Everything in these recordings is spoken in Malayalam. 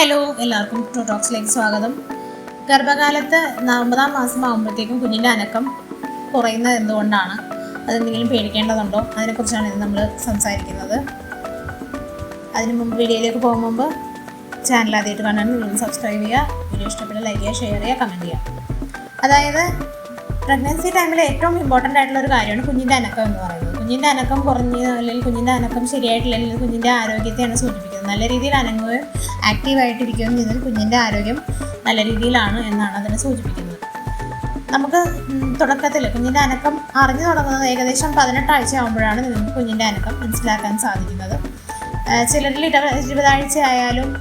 ഹലോ എല്ലാവർക്കും ടു ടോക്സിലേക്ക് സ്വാഗതം. ഗർഭകാലത്ത് ഒമ്പതാം മാസം ആകുമ്പോഴത്തേക്കും കുഞ്ഞിന്റെ അനക്കം കുറയുന്നത് എന്തുകൊണ്ടാണ്? അതെന്തെങ്കിലും പേടിക്കേണ്ടതുണ്ടോ? അതിനെക്കുറിച്ചാണ് ഇന്ന് നമ്മൾ സംസാരിക്കുന്നത്. അതിന് മുമ്പ് വീഡിയോയിലേക്ക് പോകും മുമ്പ് ചാനൽ ആദ്യമായിട്ട് കാണാൻ നിങ്ങൾ സബ്സ്ക്രൈബ് ചെയ്യുക. വീഡിയോ ഇഷ്ടപ്പെട്ട ലൈക്ക് ചെയ്യുക ഷെയർ ചെയ്യുക കമന്റ് ചെയ്യുക. അതായത് പ്രഗ്നൻസി ടൈമിൽ ഏറ്റവും ഇമ്പോർട്ടന്റ് ആയിട്ടുള്ള ഒരു കാര്യമാണ് കുഞ്ഞിന്റെ അനക്കം എന്ന് പറയുന്നത്. കുഞ്ഞിന്റെ അനക്കം കുറഞ്ഞ് അല്ലെങ്കിൽ കുഞ്ഞിന്റെ അനക്കം ശരിയായിട്ടില്ല അല്ലെങ്കിൽ കുഞ്ഞിന്റെ ആരോഗ്യത്തെയാണ് സൂചിപ്പിക്കുന്നത്. നല്ല രീതിയിൽ അനങ്ങുകയും ആക്റ്റീവായിട്ടിരിക്കുകയും ചെയ്താൽ കുഞ്ഞിന്റെ ആരോഗ്യം നല്ല രീതിയിലാണ് എന്നാണ് അതിനെ സൂചിപ്പിക്കുന്നത്. നമുക്ക് തുടക്കത്തിൽ കുഞ്ഞിന്റെ അനക്കം അറിഞ്ഞു തുടങ്ങുന്നത് ഏകദേശം പതിനെട്ടാഴ്ച ആകുമ്പോഴാണ് നിങ്ങൾക്ക് കുഞ്ഞിന്റെ അനക്കം മനസ്സിലാക്കാൻ സാധിക്കുന്നത്. ചിലരിൽ ഇട ഇരുപതാഴ്ച ആയാലും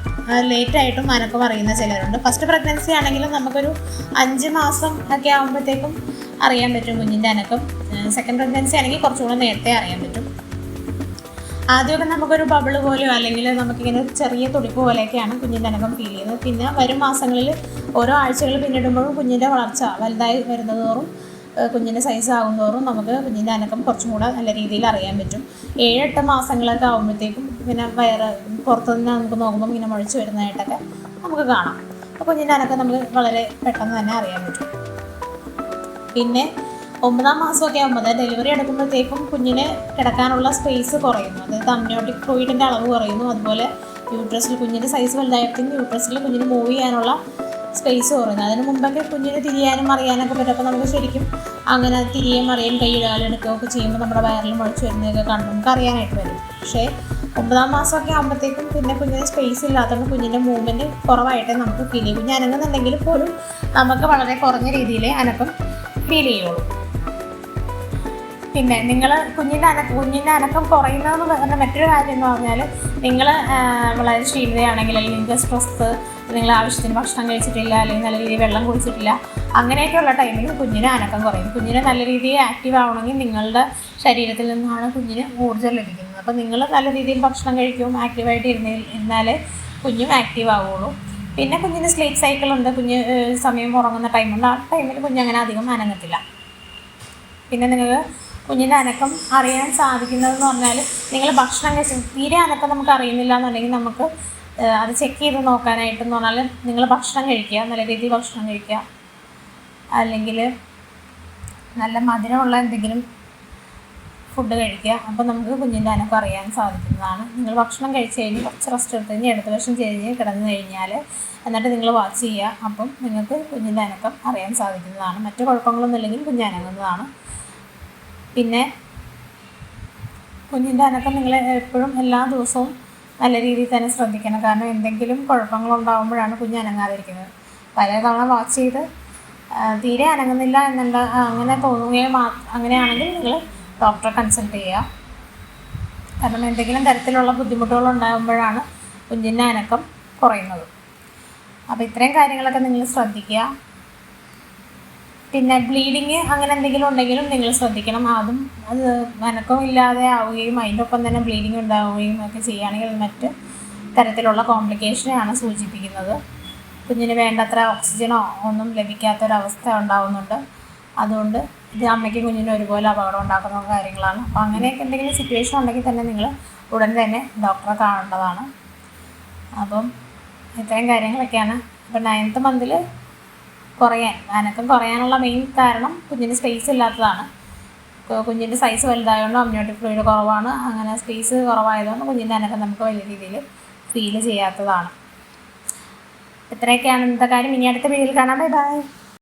ലേറ്റായിട്ടും അനക്കം അറിയുന്ന ചിലരുണ്ട്. ഫസ്റ്റ് പ്രഗ്നൻസി ആണെങ്കിലും നമുക്കൊരു അഞ്ച് മാസം ഒക്കെ ആകുമ്പോഴത്തേക്കും അറിയാൻ പറ്റും കുഞ്ഞിന്റെ അനക്കം. സെക്കൻഡ് പ്രഗ്നൻസി ആണെങ്കിൽ കുറച്ചുകൂടെ നേരത്തെ അറിയാൻ പറ്റും. ആദ്യമൊക്കെ നമുക്കൊരു ബബിൾ പോലെയോ അല്ലെങ്കിൽ നമുക്കിങ്ങനെ ചെറിയ തുടിപ്പ് പോലെയൊക്കെയാണ് കുഞ്ഞിന്റെ അനക്കം ഫീൽ ചെയ്യുന്നത്. പിന്നെ വരും മാസങ്ങളിൽ ഓരോ ആഴ്ചകൾ പിന്നിടുമ്പോഴും കുഞ്ഞിന്റെ വളർച്ച വലുതായി വരുന്നതോറും കുഞ്ഞിന്റെ സൈസ് ആകുന്നതോറും നമുക്ക് കുഞ്ഞിന്റെ അനക്കം കുറച്ചും കൂടെ നല്ല രീതിയിൽ അറിയാൻ പറ്റും. ഏഴെട്ട് മാസങ്ങളൊക്കെ ആകുമ്പോഴത്തേക്കും പിന്നെ വയറ് പുറത്തു നിന്ന് നമുക്ക് നോക്കുമ്പോൾ ഇങ്ങനെ മുഴച്ച് വരുന്നതായിട്ടൊക്കെ നമുക്ക് കാണാം. അപ്പോൾ കുഞ്ഞിന്റെ അനക്കം നമുക്ക് വളരെ പെട്ടെന്ന് തന്നെ അറിയാൻ പറ്റും. പിന്നെ ഒമ്പതാം മാസമൊക്കെ ആകുമ്പോൾ അതായത് ഡെലിവറി എടുക്കുമ്പോഴത്തേക്കും കുഞ്ഞിന് കിടക്കാനുള്ള സ്പേസ് കുറയുന്നു. അതായത് അമ്നിയോട്ടിക് ഫ്ലൂയിഡിന്റെ അളവ് കുറയുന്നു. അതുപോലെ യൂട്രസിൽ കുഞ്ഞിന്റെ സൈസ് വലുതായപ്പോഴത്തേക്കും യൂട്രസിൽ കുഞ്ഞിന് മൂവ് ചെയ്യാനുള്ള സ്പേസ് കുറയുന്നു. അതിന് മുമ്പൊക്കെ കുഞ്ഞിന് തിരിയാനും അറിയാനൊക്കെ പറ്റും. അപ്പോൾ നമുക്ക് ശരിക്കും അങ്ങനെ തിരിയും അറിയാൻ കൈയിടാലെടുക്കുകയൊക്കെ ചെയ്യുമ്പോൾ നമ്മുടെ വയറിൽ മുളച്ച് വരുന്നതൊക്കെ കണ്ടു നമുക്ക് അറിയാനായിട്ട് വരും പക്ഷേ ഒമ്പതാം മാസമൊക്കെ ആകുമ്പോഴത്തേക്കും പിന്നെ കുഞ്ഞിന് സ്പേസ് ഇല്ലാത്തതുകൊണ്ട് കുഞ്ഞിന്റെ മൂവ്മെന്റ് കുറവായിട്ടേ നമുക്ക് ഫീൽ ചെയ്യും. കുഞ്ഞ് അനങ്ങുന്നുണ്ടെങ്കിൽ പോലും നമുക്ക് വളരെ കുറഞ്ഞ രീതിയിൽ അനക്കം ഫീൽ ചെയ്യുള്ളൂ. പിന്നെ നിങ്ങൾ കുഞ്ഞിന്റെ അനക്കം കുഞ്ഞിന്റെ അനക്കം കുറയുന്നതെന്ന് പറഞ്ഞ മറ്റൊരു കാര്യം എന്ന് പറഞ്ഞാൽ നിങ്ങൾ വളരെ ക്ഷീണിതയാണെങ്കിൽ അല്ലെങ്കിൽ നിങ്ങൾക്ക് സ്ട്രെസ് നിങ്ങൾ ആവശ്യത്തിന് ഭക്ഷണം കഴിച്ചിട്ടില്ല അല്ലെങ്കിൽ നല്ല രീതിയിൽ വെള്ളം കുടിച്ചിട്ടില്ല അങ്ങനെയൊക്കെയുള്ള ടൈമിൽ കുഞ്ഞിന് അനക്കം കുറയും. കുഞ്ഞിന് നല്ല രീതിയിൽ ആക്റ്റീവ് ആവണമെങ്കിൽ നിങ്ങളുടെ ശരീരത്തിൽ നിന്നാണ് കുഞ്ഞിന് ഊർജം ലഭിക്കുന്നത്. അപ്പോൾ നിങ്ങൾ നല്ല രീതിയിൽ ഭക്ഷണം കഴിക്കും ആക്റ്റീവായിട്ട് ഇരുന്ന ഇരുന്നാലേ കുഞ്ഞും ആക്റ്റീവ് ആവുള്ളൂ. പിന്നെ കുഞ്ഞിന് സ്ലീപ്പ് സൈക്കിൾ ഉണ്ട്. കുഞ്ഞ് സമയം ഉറങ്ങുന്ന ടൈമുണ്ട് ആ ടൈമിൽ കുഞ്ഞ് അങ്ങനെ അധികം അനങ്ങത്തില്ല. പിന്നെ നിങ്ങൾക്ക് കുഞ്ഞിന്റെ അനക്കം അറിയാൻ സാധിക്കുന്നതെന്ന് പറഞ്ഞാൽ നിങ്ങൾ ഭക്ഷണം കഴിച്ച് തീരെ അനക്കം നമുക്ക് അറിയുന്നില്ല എന്നുണ്ടെങ്കിൽ നമുക്ക് അത് ചെക്ക് ചെയ്ത് നോക്കാനായിട്ടെന്ന് പറഞ്ഞാൽ നിങ്ങൾ ഭക്ഷണം കഴിക്കുക നല്ല രീതിയിൽ ഭക്ഷണം കഴിക്കുക. അല്ലെങ്കിൽ നല്ല മധുരമുള്ള എന്തെങ്കിലും ഫുഡ് കഴിക്കുക. അപ്പോൾ നമുക്ക് കുഞ്ഞിന്റെ അനക്കം അറിയാൻ സാധിക്കുന്നതാണ്. നിങ്ങൾ ഭക്ഷണം കഴിച്ച് കഴിഞ്ഞ് കുറച്ച് റെസ്റ്റ് എടുത്ത് കഴിഞ്ഞ് ഇടത് വശം കഴിഞ്ഞ് കിടന്നു കഴിഞ്ഞാൽ എന്നിട്ട് നിങ്ങൾ വാച്ച് ചെയ്യുക. അപ്പം നിങ്ങൾക്ക് കുഞ്ഞിന്റെ അനക്കം അറിയാൻ സാധിക്കുന്നതാണ്. മറ്റു കുഴപ്പങ്ങളൊന്നും ഇല്ലെങ്കിൽ കുഞ്ഞ് അനങ്ങുന്നതാണ്. പിന്നെ കുഞ്ഞിന്റെ അനക്കം നിങ്ങൾ എപ്പോഴും എല്ലാ ദിവസവും നല്ല രീതിയിൽ തന്നെ ശ്രദ്ധിക്കണം. കാരണം എന്തെങ്കിലും കുഴപ്പങ്ങളുണ്ടാകുമ്പോഴാണ് കുഞ്ഞ് അനങ്ങാതിരിക്കുന്നത്. പല തവണ വാച്ച് ചെയ്ത് തീരെ അനങ്ങുന്നില്ല എന്നുള്ള അങ്ങനെ തോന്നുകയോ മാ അങ്ങനെയാണെങ്കിൽ നിങ്ങൾ ഡോക്ടറെ കൺസൾട്ട് ചെയ്യുക കാരണം എന്തെങ്കിലും തരത്തിലുള്ള ബുദ്ധിമുട്ടുകൾ ഉണ്ടാകുമ്പോഴാണ് കുഞ്ഞിന്റെ അനക്കം കുറയുന്നത്. അപ്പോൾ ഇത്രയും കാര്യങ്ങളൊക്കെ നിങ്ങൾ ശ്രദ്ധിക്കുക. പിന്നെ ബ്ലീഡിങ് അങ്ങനെ എന്തെങ്കിലും ഉണ്ടെങ്കിലും നിങ്ങൾ ശ്രദ്ധിക്കണം. അതും അത് അനക്കം ഇല്ലാതെ ആവുകയും അതിന്റെ ഒപ്പം തന്നെ ബ്ലീഡിങ് ഉണ്ടാവുകയും ഒക്കെ ചെയ്യുകയാണെങ്കിൽ മറ്റ് തരത്തിലുള്ള കോംപ്ലിക്കേഷനെയാണ് സൂചിപ്പിക്കുന്നത്. കുഞ്ഞിന് വേണ്ടത്ര ഓക്സിജനോ ഒന്നും ലഭിക്കാത്തൊരവസ്ഥ ഉണ്ടാവുന്നുണ്ട്. അതുകൊണ്ട് ഇത് അമ്മയ്ക്കും കുഞ്ഞിനും ഒരുപോലെ അപകടം ഉണ്ടാക്കുന്ന കാര്യങ്ങളാണ്. അപ്പോൾ അങ്ങനെയൊക്കെ എന്തെങ്കിലും സിറ്റുവേഷൻ ഉണ്ടെങ്കിൽ തന്നെ നിങ്ങൾ ഉടൻ തന്നെ ഡോക്ടറെ കാണേണ്ടതാണ്. അപ്പം ഇത്രയും കാര്യങ്ങളൊക്കെയാണ്. ഇപ്പം നയൻത്ത് മന്തിൽ കുറയാൻ അനക്കം കുറയാനുള്ള മെയിൻ കാരണം കുഞ്ഞിന് സ്പേസ് ഇല്ലാത്തതാണ്. കുഞ്ഞിന്റെ സൈസ് വലുതായതുകൊണ്ടും അമ്നിയോട്ടിക് ഫ്ലൂയിഡ് കുറവാണ്. അങ്ങനെ സ്പേസ് കുറവായതുകൊണ്ട് കുഞ്ഞിന്റെ അനക്കം നമുക്ക് വലിയ രീതിയിൽ ഫീൽ ചെയ്യാത്തതാണ്. ഇത്രയൊക്കെയാണ് ഇന്നത്തെ കാര്യം. ഇനി അടുത്ത വീഡിയോയിൽ കാണാം. Bye bye